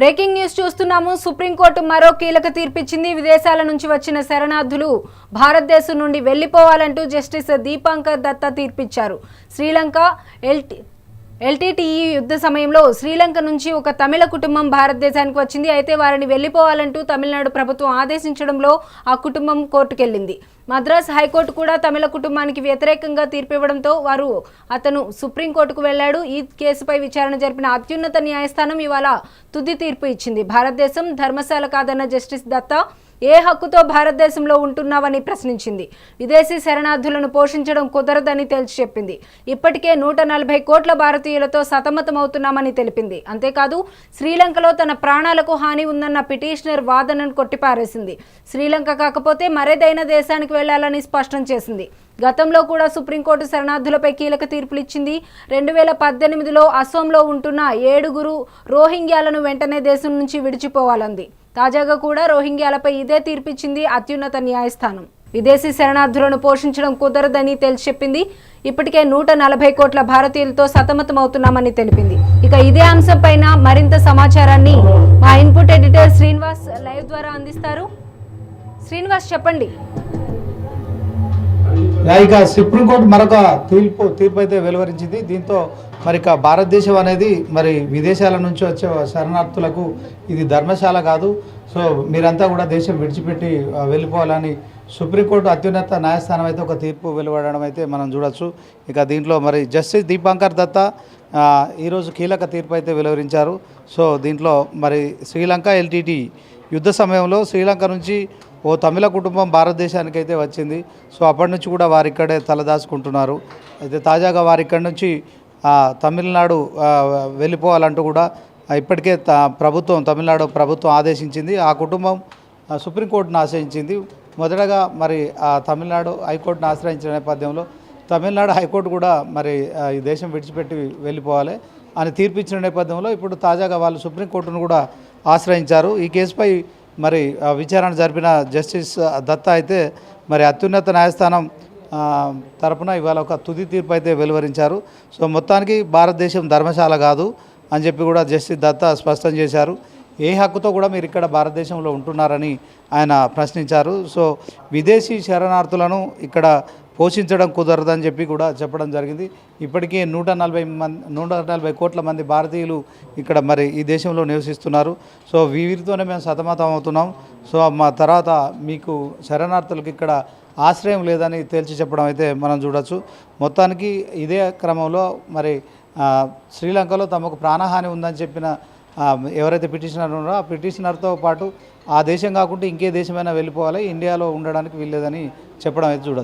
Breaking news చూస్తున్నాము. Supreme court మరో కీలక తీర్పిచ్చింది. విదేశాల నుంచి వచ్చిన శరణార్థులు భారతదేశం నుండి వెళ్ళిపోవాలంటూ జస్టిస్ దీపాంకర్ దత్తా తీర్పిచ్చారు. శ్రీలంక ఎల్టీ ఎల్టీటీఈ యుద్ధ సమయంలో శ్రీలంక నుంచి ఒక తమిళ కుటుంబం భారతదేశానికి వచ్చింది. అయితే వారిని వెళ్ళిపోవాలంటూ తమిళనాడు ప్రభుత్వం ఆదేశించడంలో ఆ కుటుంబం కోర్టుకెళ్ళింది మద్రాస్ హైకోర్టు కూడా తమిళ కుటుంబానికి వ్యతిరేకంగా తీర్పు ఇవ్వడంతో వారు అతను సుప్రీంకోర్టుకు వెళ్ళాడు ఈ కేసుపై విచారణ జరిపిన అత్యున్నత న్యాయస్థానం ఇవాళ తుది తీర్పు ఇచ్చింది. భారతదేశం ధర్మశాల కాదన్న జస్టిస్ దత్తా ఏ హక్కుతో భారతదేశంలో ఉంటున్నావని ప్రశ్నించింది. విదేశీ శరణార్థులను పోషించడం కుదరదని తేల్చి చెప్పింది. ఇప్పటికే నూట నలభై కోట్ల భారతీయులతో సతమతమవుతున్నామని తెలిపింది. అంతేకాదు శ్రీలంకలో తన ప్రాణాలకు హాని ఉందన్న పిటిషనర్ వాదనను కొట్టిపారేసింది. శ్రీలంక కాకపోతే మరేదైనా దేశానికి వెళ్ళాలని స్పష్టం చేసింది. గతంలో కూడా సుప్రీంకోర్టు శరణార్థులపై కీలక తీర్పులు ఇచ్చింది రెండు వేల పద్దెనిమిదిలో అసోంలో ఉంటున్న ఏడుగురు రోహింగ్యాలను వెంటనే దేశం నుంచి విడిచిపోవాలంది. తాజాగా కూడా రోహింగ్యాలపై ఇదే తీర్పిచ్చింది అత్యున్నత న్యాయస్థానం. విదేశీ శరణార్థులను పోషించడం కుదరదని తేల్చి చెప్పింది ఇప్పటికే నూట నలభై కోట్ల భారతీయులతో సతమతమవుతున్నామని తెలిపింది. ఇక ఇదే అంశంపైన మరింత సమాచారాన్ని మా ఇన్పుట్ ఎడిటర్ శ్రీనివాస్ లైవ్ ద్వారా అందిస్తారు. శ్రీనివాస్ చెప్పండి. ఇక సుప్రీంకోర్టు మరొక తీర్పు తీర్పు అయితే వెలువరించింది. దీంతో మరి ఇక భారతదేశం అనేది మరి విదేశాల నుంచి వచ్చే శరణార్థులకు ఇది ధర్మశాల కాదు. సో మీరంతా కూడా దేశం విడిచిపెట్టి వెళ్ళిపోవాలని సుప్రీంకోర్టు అత్యున్నత న్యాయస్థానం అయితే ఒక తీర్పు వెలువడడం అయితే మనం చూడొచ్చు. ఇక దీంట్లో మరి జస్టిస్ దీపాంకర్ దత్తా ఈరోజు కీలక తీర్పు అయితే వెలువరించారు. సో దీంట్లో మరి శ్రీలంక ఎల్టీటీ యుద్ధ సమయంలో శ్రీలంక నుంచి ఓ తమిళ కుటుంబం భారతదేశానికి అయితే వచ్చింది. సో అప్పటి నుంచి కూడా వారు ఇక్కడే తలదాచుకుంటున్నారు. అయితే తాజాగా వారు ఇక్కడి నుంచి తమిళనాడు వెళ్ళిపోవాలంటూ కూడా ఇప్పటికే త ప్రభుత్వం తమిళనాడు ప్రభుత్వం ఆదేశించింది. ఆ కుటుంబం సుప్రీంకోర్టును ఆశ్రయించింది. మొదటగా మరి ఆ తమిళనాడు హైకోర్టును ఆశ్రయించిన నేపథ్యంలో తమిళనాడు హైకోర్టు కూడా మరి ఈ దేశం విడిచిపెట్టి వెళ్ళిపోవాలి అని తీర్పిచ్చిన నేపథ్యంలో ఇప్పుడు తాజాగా వాళ్ళు సుప్రీంకోర్టును కూడా ఆశ్రయించారు. ఈ కేసుపై మరి ఆ, విచారణ జరిపిన జస్టిస్ దత్తా అయితే మరి అత్యున్నత న్యాయస్థానం తరపున ఇవాళ ఒక తుది తీర్పు అయితే వెలువరించారు. సో మొత్తానికి భారతదేశం ధర్మశాల కాదు అని చెప్పి కూడా జస్టిస్ దత్తా స్పష్టం చేశారు. ఏ హక్కుతో కూడా మీరు ఇక్కడ భారతదేశంలో ఉంటున్నారని ఆయన ప్రశ్నించారు. సో విదేశీ శరణార్థులను ఇక్కడ పోషించడం కుదరదని చెప్పి కూడా చెప్పడం జరిగింది. ఇప్పటికే నూట నలభై మంది నూట నలభై కోట్ల మంది భారతీయులు ఇక్కడ మరి ఈ దేశంలో నివసిస్తున్నారు. సో వీరితోనే మేము సతమతం అవుతున్నాం. సో మా తర్వాత మీకు శరణార్థులకు ఇక్కడ ఆశ్రయం లేదని తేల్చి చెప్పడం అయితే మనం చూడొచ్చు. మొత్తానికి ఇదే క్రమంలో మరి శ్రీలంకలో తమకు ప్రాణహాని ఉందని చెప్పిన ఎవరైతే పిటిషనర్ ఉన్నారో ఆ పిటిషనర్తో పాటు ఆ దేశం కాకుండా ఇంకే దేశమైనా వెళ్ళిపోవాలి. ఇండియాలో ఉండడానికి వీల్లేదని చెప్పడం అయితే చూడొచ్చు.